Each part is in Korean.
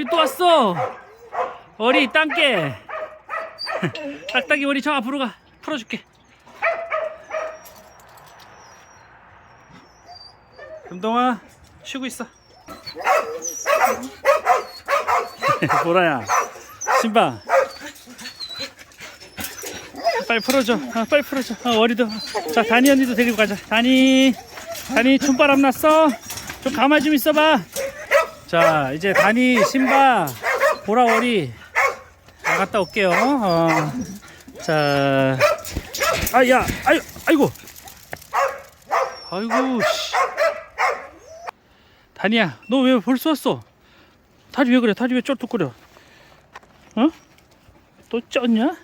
우리 또 왔어. 어리 땅깨. 딱딱이 머리 저 앞으로 가. 풀어줄게. 금동아 쉬고 있어. 보라야, 신바. 빨리 풀어줘. 아, 빨리 풀어줘. 아, 어리도. 자, 다니 언니도 데리고 가자. 다니, 다니 춤바람 났어. 좀 가만히 좀 있어봐. 자, 이제 다니, 신바, 보라, 어리 나갔다 올게요. 어. 자, 아, 야, 아유, 아이고, 아이고, 씨. 다니야, 너 왜 벌써 왔어? 다리 왜 그래? 다리 왜 쩔뚝거려? 어? 또 쪘냐?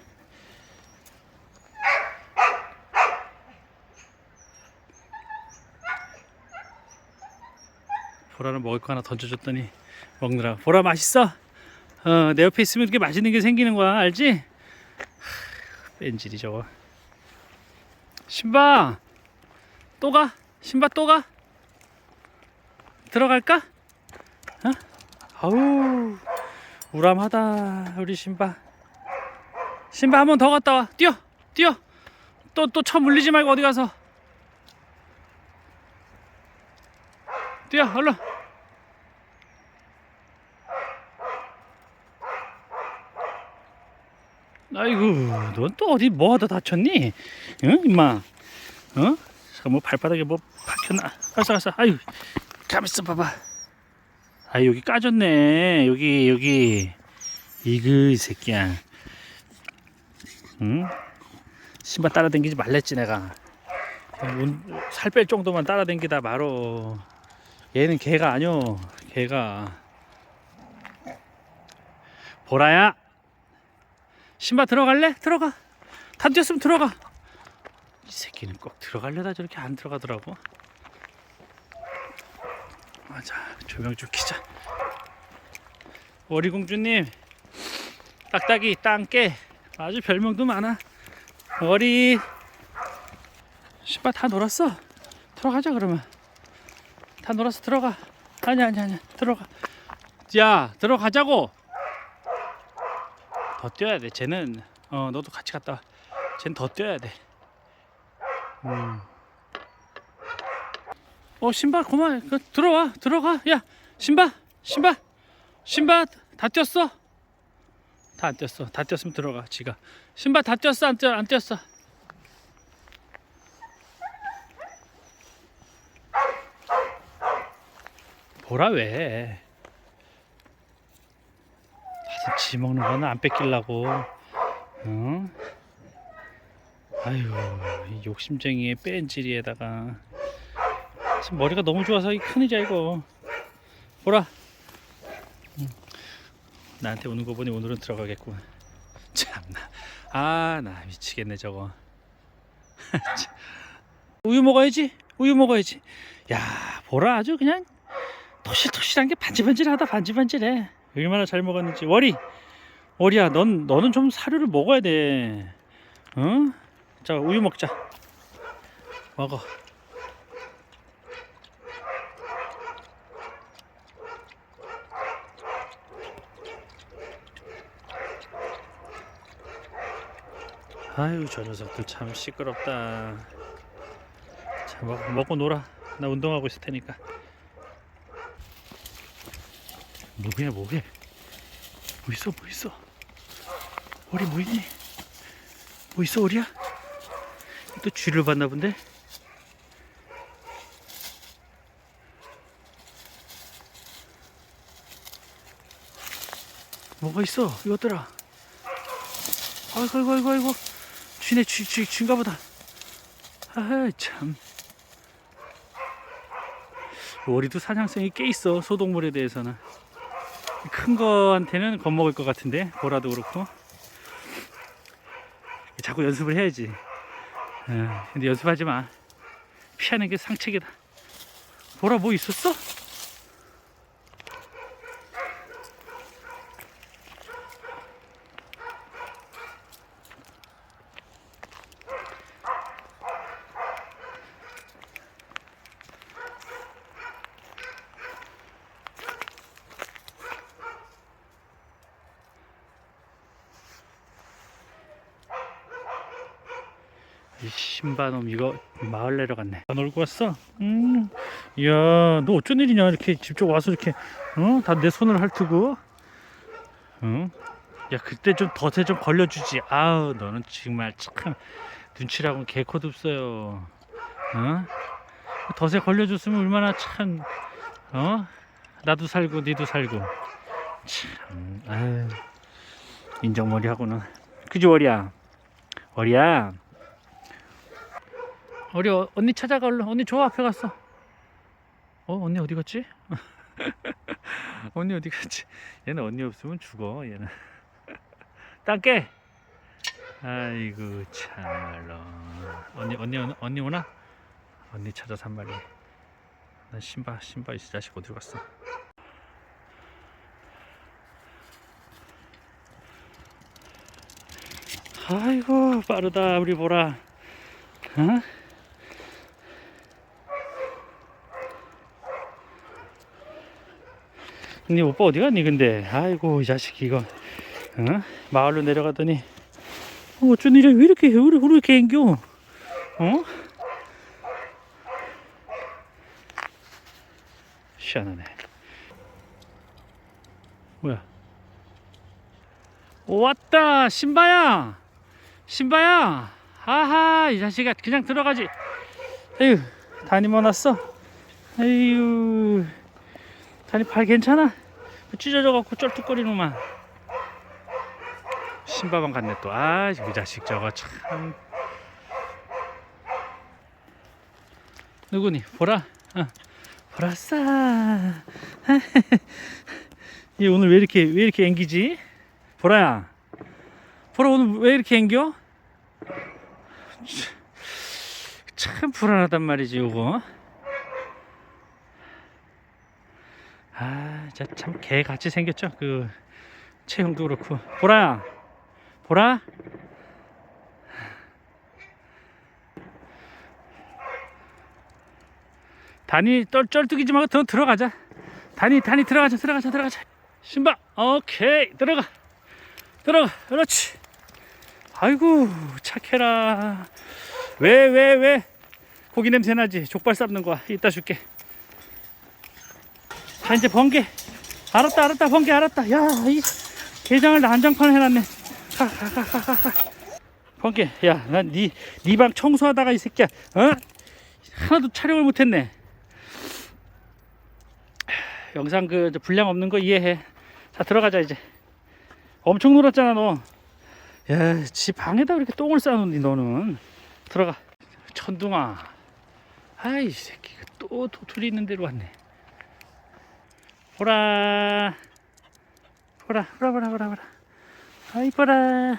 보라는 먹을 거 하나 던져줬더니 먹느라 보라 맛있어? 어, 내 옆에 있으면 이렇게 맛있는 게 생기는 거야 알지? 하, 뺀질이 저거 신바 또 가? 신바 또 가? 들어갈까? 어? 아우 우람하다 우리 신바 신바 한 번 더 갔다 와 뛰어 뛰어 또 또 쳐 물리지 말고 어디 가서 뛰어 얼른. 아이고 넌 또 어디 뭐 하다 다쳤니? 응 임마? 어? 뭐 발바닥에 뭐 박혔나 가서 가서. 아유 가만있어 봐봐. 아 여기 까졌네. 여기 여기. 이그 이 새끼야. 응? 신발 따라댕기지 말랬지 내가. 살 뺄 정도만 따라댕기다 말어 얘는 개가 아니오. 개가. 보라야 신발 들어갈래? 들어가. 다 뛰었으면 들어가. 이 새끼는 꼭 들어가려다 저렇게 안 들어가더라고. 맞아 조명 좀 키자. 오리공주님 딱딱이 땅깨. 아주 별명도 많아. 어리. 신발 다 놀았어. 들어가자 그러면 다 놀아서 들어가. 아니 아니 아니 들어가. 야 들어가자고. 더 뛰어야 돼 쟤는. 어 너도 같이 갔다 와. 쟤는 더 뛰어야 돼. 음. 어 신발 그만. 그, 들어와 들어가. 야 신발 신발 신발 다 뛰었어? 다 안 뛰었어. 다 뛰었으면 들어가 지가. 신발 다 뛰었어? 안, 뛰, 안 뛰었어 보라 왜? 다들 지 먹는 거는 안 뺏기려고. 응? 아유 이 욕심쟁이의 뺀질이에다가. 지금 머리가 너무 좋아서 이 큰일이야 이거. 보라. 응. 나한테 오는 거 보니 오늘은 들어가겠구만. 참나. 아 나 미치겠네 저거. 참. 우유 먹어야지. 우유 먹어야지. 야 보라 아주 그냥 토실토실한 게 반질반질하다 반질반질해. 얼마나 잘 먹었는지. 월이 월이야 넌 너는 좀 사료를 먹어야 돼. 어? 자 우유 먹자. 먹어. 아유 저 녀석들 참 시끄럽다. 자 먹, 먹고 놀아. 나 운동하고 있을 테니까 뭐야 뭐해 뭐 있어 뭐 있어? 우리 뭐 있니? 뭐 있어 우리야? 또 쥐를 봤나 본데? 뭐가 있어? 이것들아 아이고 아이고 아이고 아이고. 쥐네 쥐, 쥐, 쥐인가 보다. 아참. 우리도 사냥성이 꽤 있어 소동물에 대해서는 큰 거한테는 겁먹을 것 같은데 보라도 그렇고. 자꾸 연습을 해야지. 어, 근데 연습하지 마. 피하는 게 상책이다. 보라 뭐 있었어? 이 신바놈 이거 마을 내려갔네. 안 놀고 왔어? 음. 이야, 너 어쩐 일이냐? 이렇게 직접 와서 이렇게 어? 다 내 손을 핥고. 응? 야, 그때 좀 덫에 좀 걸려주지. 아우, 너는 정말 참 눈치라고는 개코도 없어요. 어? 덫에 걸려줬으면 얼마나 참 어? 나도 살고 니도 살고. 참, 아유. 인정머리 하고는. 그지 월이야. 월이야. 우리 어, 언니 찾아가 얼른 언니 저 앞에 갔어. 어 언니 어디 갔지? 언니 어디 갔지? 얘는 언니 없으면 죽어 얘는. 땅깨! 아이고 참말로. 언니 언니 언니, 오나? 언니 찾아서 한 마리. 난 신바 신바 이 자식 어디 갔어? 아이고 빠르다 우리 보라. 어? 근데 오빠 어디 갔니 근데? 아이고 이 자식 이거. 어? 마을로 내려가더니 어, 어쩐 일이야? 왜 이렇게 왜 이렇게, 앵겨? 어? 희한하네. 뭐야? 오, 왔다! 신바야! 신바야! 아하 이 자식아 그냥 들어가지. 에휴 다니면 왔어. 에휴 다니 발 괜찮아? 찢어져 갖고 쩔뚝거리는만. 신바방 갔네 또 아 이 자식 저거 참. 누구니? 보라? 어. 보라싸 얘 오늘 왜 이렇게 왜 이렇게 앵기지? 보라야. 보라 오늘 왜 이렇게 앵겨? 참 불안하단 말이지 요거 아, 참개 같이 생겼죠. 그 체형도 그렇고. 보라야, 보라. 단이 떨 쩔뚝이지 말고 더 들어가자. 단이 단이 들어가자, 들어가자, 들어가자. 신바, 오케이 들어가, 들어가, 그렇지. 아이고 착해라. 왜 왜 왜? 고기 냄새 나지? 족발 삶는 거야. 이따 줄게. 자 이제 번개. 알았다 알았다 번개 알았다. 야 이 게장을 난장판 해놨네. 가가가가 가가 번개. 야난니니 방 청소하다가 이 새끼야 어? 하나도 촬영을 못했네. 영상 그 분량 없는 거 이해해. 자 들어가자 이제. 엄청 놀았잖아 너 야 지 방에다 그렇게 똥을 싸놓니 너는. 들어가. 천둥아. 아이 새끼 또 도토리 있는 데로 왔네 보라. 보라 보라 보라 보라 보라. 아이 보라.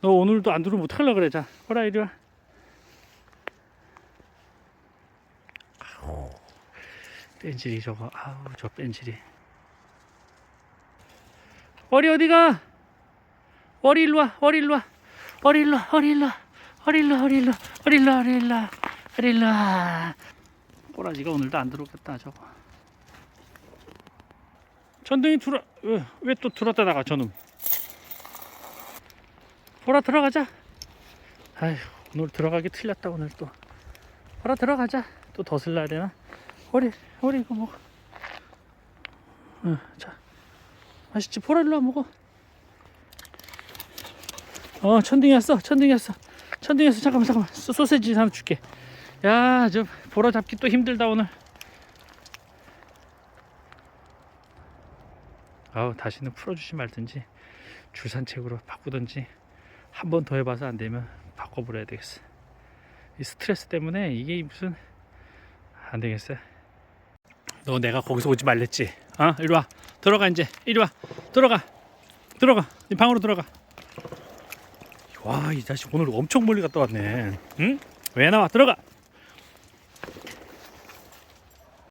너 오늘도 안 들어오면 어떡하려 그래 자. 보라 이리 와. 뺀질이 저거. 아우 저 뺀질이. 어리 어디가? 어리 일로 와 어리 일로 와. 어리 일로 와 어리 일로 와. 어리 일로 와 어리 일로 와. 어리 일로 와 어리 일로 와. 꼬라지가 오늘도 안 들어오겠다 저거 전등이 들어 왜 또 들었다 나가 저놈? 보라 들어가자. 아휴 오늘 들어가기 틀렸다 오늘 또. 보라 들어가자. 또 덫을 놔야 되나? 허리 허리 이거 먹어. 어, 자. 맛있지? 보라 일로 와 먹어. 어 천둥이 왔어 천둥이 왔어. 천둥이 왔어. 잠깐만 잠깐만. 소, 소세지 하나 줄게. 야 저 보라 잡기 또 힘들다 오늘 아우 다시는 풀어주지 말든지 줄산책으로 바꾸든지 한 번 더 해봐서 안 되면 바꿔버려야 되겠어. 이 스트레스 때문에 이게 무슨 안 되겠어. 너 내가 거기서 오지 말랬지? 어 이리 와 들어가 이제 이리 와 들어가 들어가 네 방으로 들어가. 와 이 자식 오늘 엄청 멀리 갔다 왔네. 응? 왜 나와 들어가